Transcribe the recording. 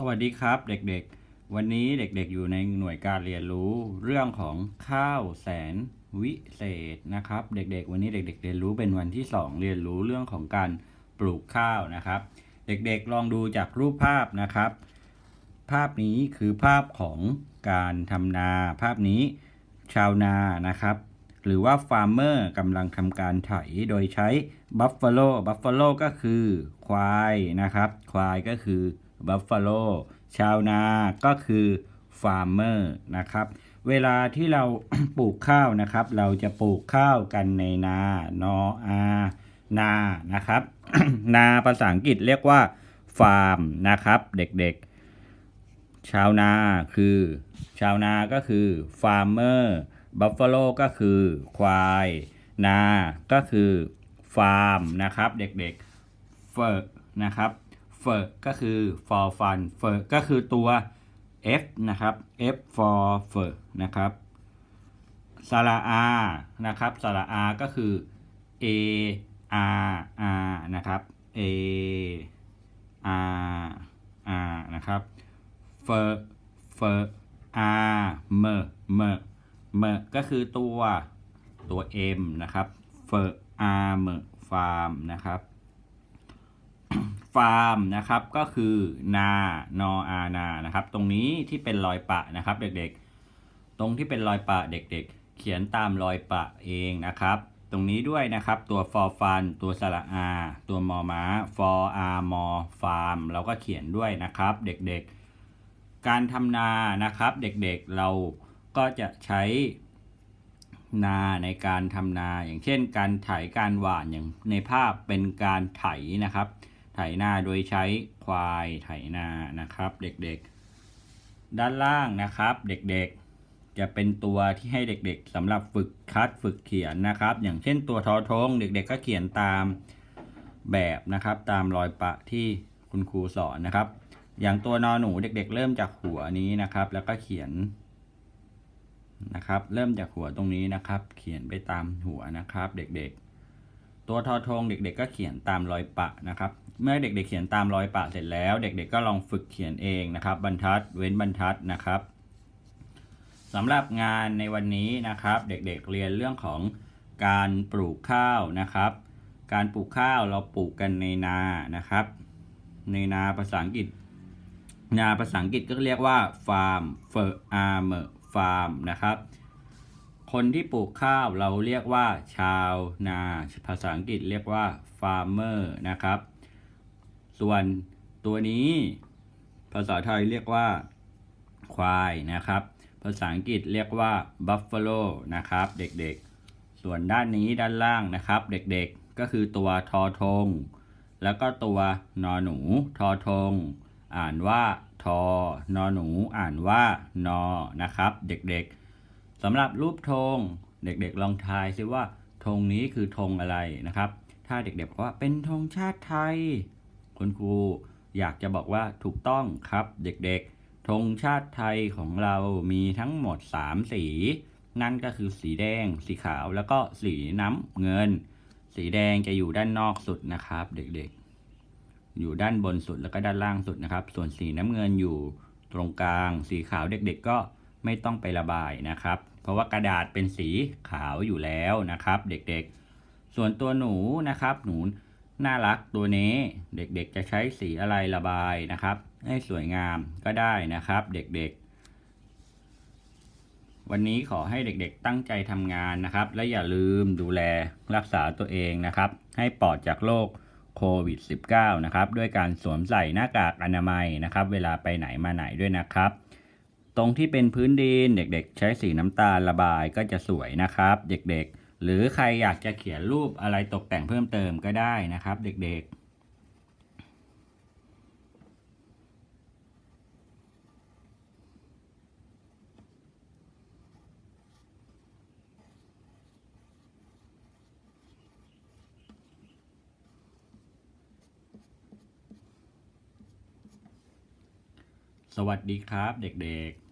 สวัสดีครับเด็กๆ วันนี้เด็กๆอยู่ในหน่วยการเรียนรู้เรื่องของข้าวแสนวิเศษนะครับ เด็กๆ วันนี้เด็ก ๆ เรียนรู้เป็นวันที่สองเรียนรู้เรื่องของการปลูกข้าวนะครับ เด็กๆลองดูจากรูปภาพนะครับ ภาพนี้คือภาพของการทำนา ภาพนี้ชาวนานะครับ หรือว่าฟาร์มเมอร์กำลังทำการไถโดยใช้บัฟฟาโลบัฟฟาโลก็คือควายนะครับ ควายก็คือ บัฟฟาโลชาวนาก็คือฟาร์มเมอร์นะครับ เวลาที่เราปลูกข้าวนะครับ เราจะปลูกข้าวกันในนา นออานานะครับ นาภาษาอังกฤษเรียกว่าฟาร์มนะครับเด็กๆ ชาวนาคือ ชาวนาก็คือฟาร์มเมอร์บัฟฟาโลก็คือควายนา ก็คือฟาร์มนะครับ เด็กๆเฟอร์นะครับ เฟอร์ก็คือ for fun เฟอร์ก็คือตัว F นะครับ F for fur นะครับสระอานะครับสระอาก็คือ A R R นะครับ A R R นะครับเฟอร์เฟอร์ R เมอร์เมอร์เมอร์ก็คือตัวตัว M นะครับเฟอร์ R เมอร์ฟาร์มนะครับ ฟาร์มนะครับก็คือ นา นออานานะครับ ตรงนี้ที่เป็นรอยปะนะครับ เด็กๆ ตรงที่เป็นรอยปะเด็กๆ เขียนตามรอยปะเองนะครับ ตรงนี้ด้วยนะครับตัว for fun ตัวสระอา ตัวมอม้า for r มอ farm เราก็เขียนด้วยนะครับ เด็กๆ การทำนานะครับ เด็กๆเราก็จะใช้นาในการทำนาอย่างเช่น การไถการหว่านอย่างในภาพเป็นการไถนะครับ ไถนาโดยใช้ควายไถนานะครับ เด็กๆ ด้านล่างนะครับ เด็กๆ จะเป็นตัวที่ให้เด็กๆสำหรับฝึกคัดฝึกเขียนนะครับ อย่างเช่นตัวทอทงเด็กๆ ก็เขียนตามแบบนะครับ ตามรอยปะที่คุณครูสอนนะครับ อย่างตัวนอหนูเด็ก ๆ เริ่มจากหัวนี้นะครับ แล้วก็เขียนนะครับ เริ่มจากหัวตรงนี้นะครับ เขียนไปตามหัวนะครับ เด็กๆ ตัวทอทงเด็ก ๆ ก็เขียนตามรอยปะนะครับ เมื่อเด็กๆเขียนตามรอยปะเสร็จแล้ว เด็กๆก็ลองฝึกเขียนเองนะครับ บรรทัดเว้นบรรทัดนะครับสำหรับงานในวันนี้นะครับ เด็กๆเรียนเรื่องของการปลูกข้าวนะครับ การปลูกข้าวเราปลูกกันในนานะครับ ในนาภาษาอังกฤษ นาภาษาอังกฤษก็เรียกว่าฟาร์มเฟอร์อาร์เมอร์ฟาร์มนะครับ คนที่ปลูกข้าวเราเรียกว่าชาวนา ภาษาอังกฤษเรียกว่า farmer นะครับ ส่วนตัวนี้ภาษาไทยเรียกว่าควายนะครับ ภาษาอังกฤษเรียกว่า buffalo นะครับ เด็กๆ ส่วนด้านนี้ด้านล่างนะครับ เด็กๆก็คือตัวทอทง แล้วก็ตัวนอหนูทอทง อ่านว่าทอนอหนูอ่านว่านอนะครับ เด็กๆสำหรับรูปธงเด็กๆ ลองทายซิว่าธงนี้คือธงอะไรนะครับ ถ้าเด็กๆบอกว่าเป็นธงชาติไทย คุณครูอยากจะบอกว่าถูกต้องครับเด็กๆธงชาติไทยของเรามีทั้งหมด 3 สี นั่นก็คือสีแดง สีขาวแล้วก็สีน้ำเงิน สีแดงจะอยู่ด้านนอกสุดนะครับ เด็กๆ อยู่ด้านบนสุดแล้วก็ด้านล่างสุดนะครับ ส่วนสีน้ำเงินอยู่ตรงกลาง สีขาวเด็กๆก็ไม่ต้องไประบายนะครับ เพราะว่ากระดาษเป็นสีขาวอยู่แล้วนะครับ เด็กๆ ส่วนตัวหนูนะครับหนู น่ารักตัวนี้เด็กๆจะใช้สีอะไรระบายนะครับ ให้สวยงามก็ได้นะครับ เด็กๆ วันนี้ขอให้เด็กๆตั้งใจทำงานนะครับ และอย่าลืมดูแลรักษาตัวเองนะครับ ให้ปลอดจากโรคโควิด -19 นะครับด้วยการสวมใส่หน้ากากอนามัยนะครับ เวลาไปไหนมาไหนด้วยนะครับ ตรงที่เป็นพื้นดินเด็กๆ ใช้สีน้ำตาลระบายก็จะสวยนะครับ เด็กๆ หรือใครอยากจะเขียนรูปอะไรตกแต่งเพิ่มเติมก็ได้นะครับ เด็กๆสวัสดีครับเด็กๆ